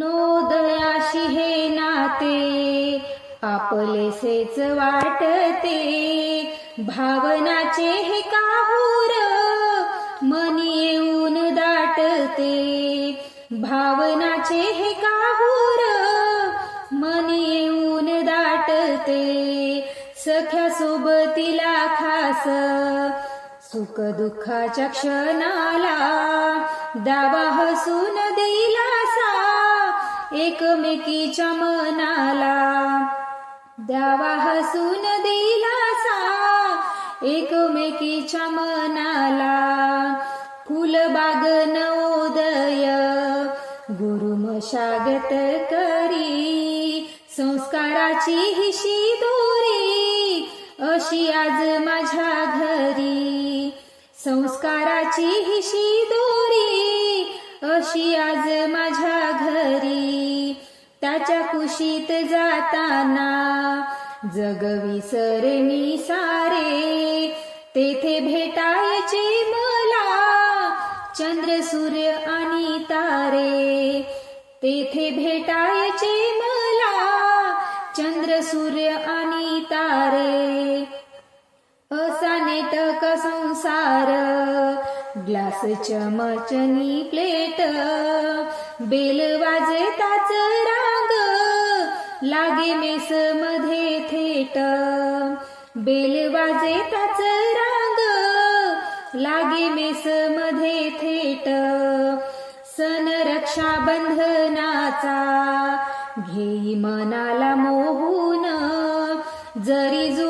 नोदयाशी हे नाते आपलेसेच वाटते. भावनाचे हे काहूर मनी येऊन दाटते. भावनाचे हे काहूर मनी येऊन दाटते. सख्या सोबतीला खास सुख दुःखाच्या क्षणाला दावा हसून दिला एकमेकीच्या मनाला. द्यावा हसून दिलासा एकमेकीच्या मनाला. फुलबाग नवोदय गुरुमशागत करी संस्काराची हिशी दोरी अशी आज माझ्या घरी. संस्काराची हिशी दोरी अशी आज माझ्या त्याच्या कुशीत जाताना जग विसरणी सारे तेथे भेटायचे मला चंद्र सूर्य आणि तारे. तेथे भेटायचे मला चंद्र सूर्य आणि तारे. असा नेटक संसार ग्लास चमचनी प्लेट बेल वाजताच राग लागे मेस मध्ये थेट. बेल ताच रांग. लागे मेस मध्ये थेट. सण रक्षाबंधनाचा. घेई मनाला मोहून. जरी जो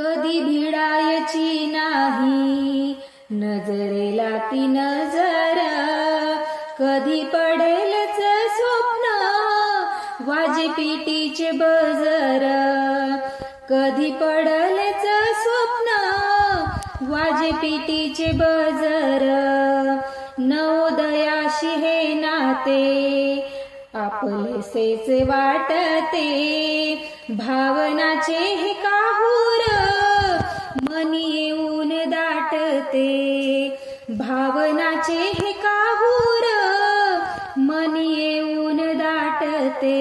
कधी भिडायची नाही. नजरेला ती नजर कधी पडेलच स्वप्न वाजे पिटीचे बजर. कधी पडलेच स्वप्न वाजे पिटीचे बजर. नवोदयाशी हे नाते आपलेसेच वाटते. भावनाचे हे काहूर मन येऊन दाटते. भावनाचे हे काहूर मन येऊन दाटते.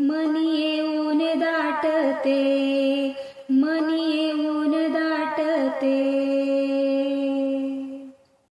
मन येऊन दाटते. मन येऊन दाटते.